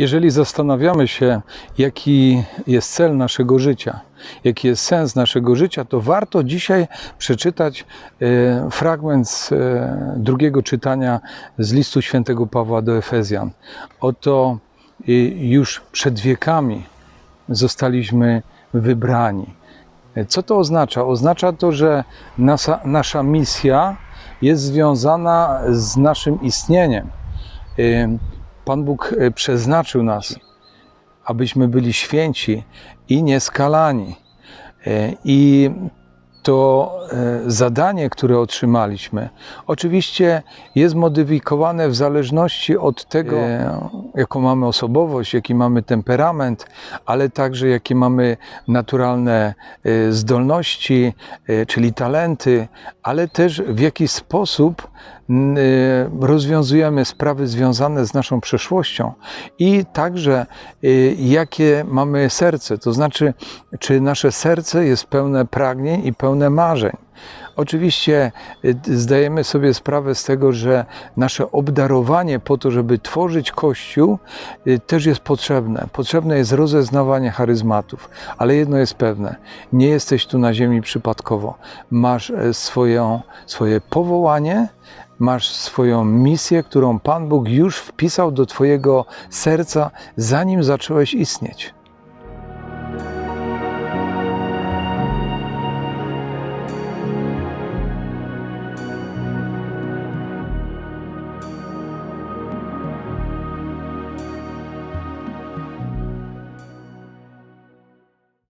Jeżeli zastanawiamy się, jaki jest cel naszego życia, jaki jest sens naszego życia, to warto dzisiaj przeczytać e, fragment z e, drugiego czytania z listu świętego Pawła do Efezjan. Oto e, już przed wiekami zostaliśmy wybrani. Co to oznacza? Oznacza to, że nasza, nasza misja jest związana z naszym istnieniem. Pan Bóg e, przeznaczył nas, abyśmy byli święci i nieskalani. E, I to e, zadanie, które otrzymaliśmy, oczywiście jest modyfikowane w zależności od tego, jaką mamy osobowość, jaki mamy temperament, ale także jakie mamy naturalne e, zdolności, e, czyli talenty, ale też w jaki sposób e, rozwiązujemy sprawy związane z naszą przeszłością i także jakie mamy serce, to znaczy, czy nasze serce jest pełne pragnień i pełne marzeń. Oczywiście y, zdajemy sobie sprawę z tego, że nasze obdarowanie po to, żeby tworzyć Kościół, y, też jest potrzebne. Potrzebne jest rozeznawanie charyzmatów, ale jedno jest pewne: nie jesteś tu na ziemi przypadkowo. Masz e, swoją, swoje powołanie, masz swoją misję, którą Pan Bóg już wpisał do Twojego serca, zanim zacząłeś istnieć.